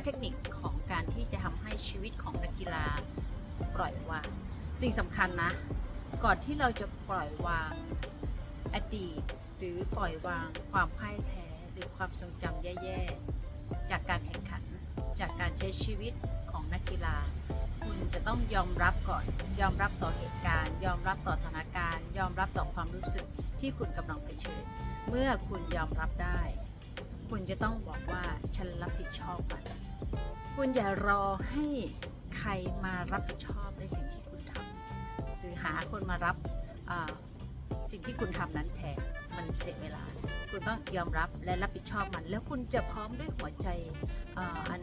5 เทคนิคของการที่จะทำให้ชีวิตของนักกีฬาปล่อยวาง สิ่งสำคัญนะ ก่อนที่เราจะปล่อยวางอดีต หรือปล่อยวางความพ่ายแพ้ หรือความทรงจำแย่ๆ จากการแข่งขัน จากการใช้ชีวิตของนักกีฬา คุณจะต้องยอมรับก่อน ยอมรับต่อเหตุการณ์ ยอมรับต่อสถานการณ์ ยอมรับต่อความรู้สึกที่คุณกำลังเผชิญ เมื่อคุณยอมรับได้ คุณจะต้องบอกว่าฉันรับผิดชอบมันคุณอย่ารอให้ใครมารับผิดชอบในสิ่งที่คุณทำหรือหาคนมารับสิ่งที่คุณทำนั้นแทนมันเสียเวลา คุณต้องยอมรับและรับผิดชอบมัน แล้วคุณจะพร้อมด้วยหัวใจออัน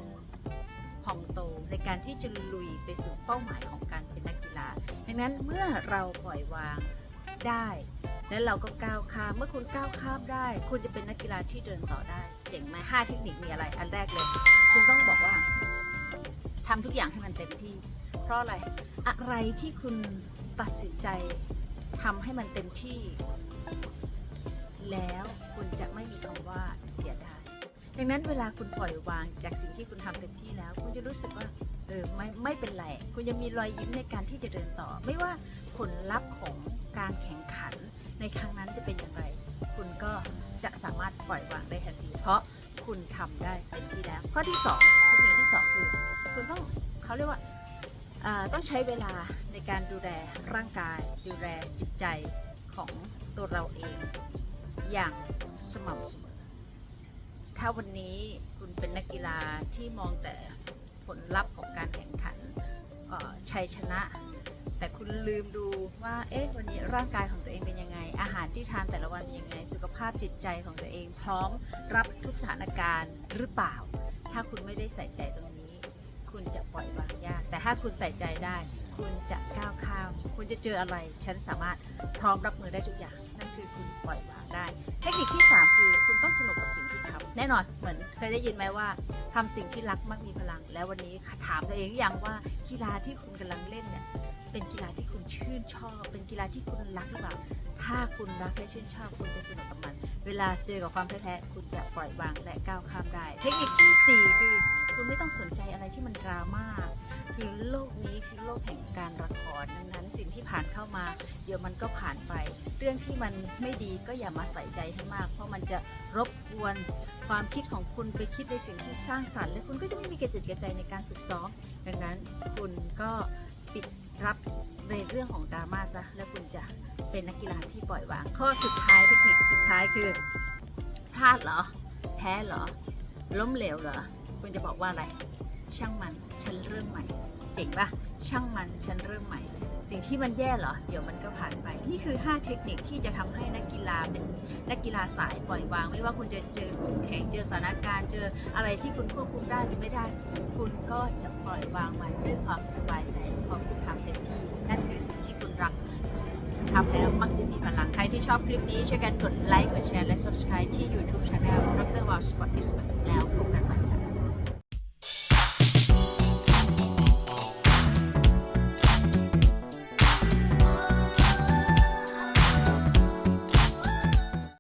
พองโตในการที่จะลุยไปสู่เป้าหมายของการเป็นนักกีฬาดังนั้นเมื่อเราปล่อยวางได้ แล้วเราก็ก้าวข้าม เมื่อคุณก้าวข้ามได้ คุณจะเป็นนักกีฬาที่เดินต่อได้ เจ๋งไหมห้าเทคนิคมีอะไร อันแรกเลย คุณต้องบอกว่าทำทุกอย่างให้มันเต็มที่ เพราะอะไร อะไรที่คุณตัดสินใจทำให้มันเต็มที่ แล้วคุณจะไม่มีคำว่าเสียดาย ดังนั้นเวลาคุณปล่อยวางจากสิ่งที่คุณทำเต็มที่แล้ว คุณจะรู้สึกว่า เออไม่ไม่เป็นไร คุณจะมีรอยยิ้มในการที่จะเดินต่อ ไม่ว่าผลลัพธ์ของการแข่งขันในครั้งนั้นจะเป็นอย่างไร คุณก็จะสามารถปล่อยวางได้ทันที เพราะคุณทำได้เต็มที่แล้ว ข้อที่สองเทคนิคที่สองคือ คุณต้องเขาเรียกว่าต้องใช้เวลาในการดูแลร่างกาย ดูแลจิตใจของตัวเราเอง อย่างสม่ำเสมอ ถ้าวันนี้คุณเป็นนักกีฬาที่มองแต่ ผลลัพธ์ของการแข่งขันชัยชนะ แต่คุณลืมดูว่าเอ๊ะวันนี้ร่างกายของตัวเองเป็นยังไง อาหารที่ทานแต่ละวันเป็นยังไง สุขภาพจิตใจของตัวเอง พร้อมรับทุกสถานการณ์หรือเปล่า ถ้าคุณไม่ได้ใส่ใจตรงนี้ คุณจะปล่อยวางยาก แต่ถ้าคุณใส่ใจได้ คุณจะก้าวข้าม คุณจะเจออะไร ฉันสามารถพร้อมรับมือได้ทุกอย่าง นั่นคือคุณปล่อยวางได้ เทคนิคที่ 3 คือคุณต้องสนุกกับสิ่งที่ทำแน่นอนเหมือนเคยได้ยินไหมว่าทำสิ่งที่รักมักมีพลัง แล้ววันนี้ถามตัวเองอยังว่ากีฬาที่คุณกำลังเล่นเนี่ยเป็นกีฬาที่คุณชื่นชอบ เป็นกีฬาที่คุณรักหรือเปล่า ถ้าคุณรักและชื่นชอบ คุณจะสนุกกับมัน เวลาเจอกับความแพ้ๆคุณจะปล่อยวางและก้าวข้ามได้ เทคนิคที่ 4 คือ คุณไม่ต้องสนใจอะไรที่มันดราม่า คือโลกนี้คือโลกแห่งการละครดังนั้นสิ่งที่ผ่านเข้ามา เดี๋ยวมันก็ผ่านไป เรื่องที่มันไม่ดีก็อย่ามาใส่ใจให้มาก เพราะมันจะรบกวนความคิดของคุณไปคิดในสิ่งที่สร้างสรรค์ และคุณก็จะไม่มีกระจิตกระใจในการฝึกซ้อมดังนั้นคุณก็ปิดรับในเรื่องของดราม่าซะแล้วคุณจะเป็นนักกีฬาที่ปล่อยวาง ข้อสุดท้ายเทคนิคสุดท้ายคือพลาดเหรอ แพ้เหรอ ล้มเหลวเหรอ คุณจะบอกว่าอะไร ช่างมันฉันเริ่มใหม่ เจ๋งปะช่างมันฉันเริ่มใหม่ สิ่งที่มันแย่เหรอ เดี๋ยวมันก็ผ่านไป นี่คือ 5 เทคนิคที่จะทำให้นักกีฬาเป็นนักกีฬาสายปล่อยวาง ไม่ว่าคุณจะเจอคู่แข่งเจอสถานการณ์เจออะไรที่คุณควบคุมได้หรือไม่ได้ คุณก็จะปล่อยวางมันด้วยความสบายใจเพราะคุณทำเต็มที่นั่นคือสิ่งที่คุณรักทำแล้วมักจะมีพลังใครที่ชอบคลิปนี้ช่วยกันกดไลค์กดแชร์และ subscribe ที่ YouTube Channel ดรวอลสปอร์ติสแล้ว